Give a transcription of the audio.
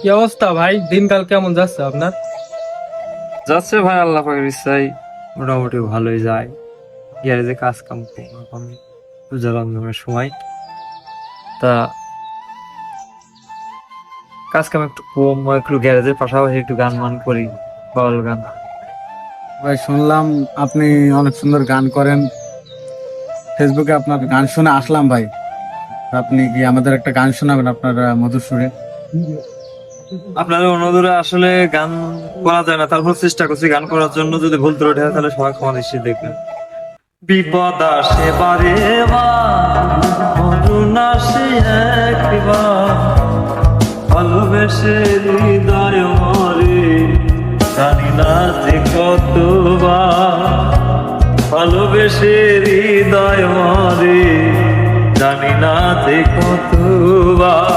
কি অবস্থা ভাই? দিনকাল কেমন যাচ্ছে আপনার? যাচ্ছে ভাই আল্লাহ পাকের ইচ্ছাই মোটামুটি ভালোই যায়। গ্যারেজে কাজ কাম এখন পূজা রন্ধনের সময়। তা কাজ কাম একটু কম একটু গ্যারেজের পাশাপাশি একটু গান মান করি বাউল গান। ভাই শুনলাম আপনি অনেক সুন্দর গান করেন। ফেসবুকে আপনার গান শুনে আসলাম ভাই। আপনি কি আমাদের একটা গান শোনাবেন আপনার মধুর সুরে আপনাদের অনুরোধে আসলে গান করা যায় না, তারপর চেষ্টা করছি গান করার জন্য। যদি ভুল ত্রুটি হয় তাহলে সবাই ক্ষমা দৃষ্টি দেখবেন। বিপদ আসে বারে মরুন আসে একবার। ভালোবেসে হৃদয় মরে জানি না যে কতবার। ভালোবেসে হৃদয় মরে জানি না যে কতবার।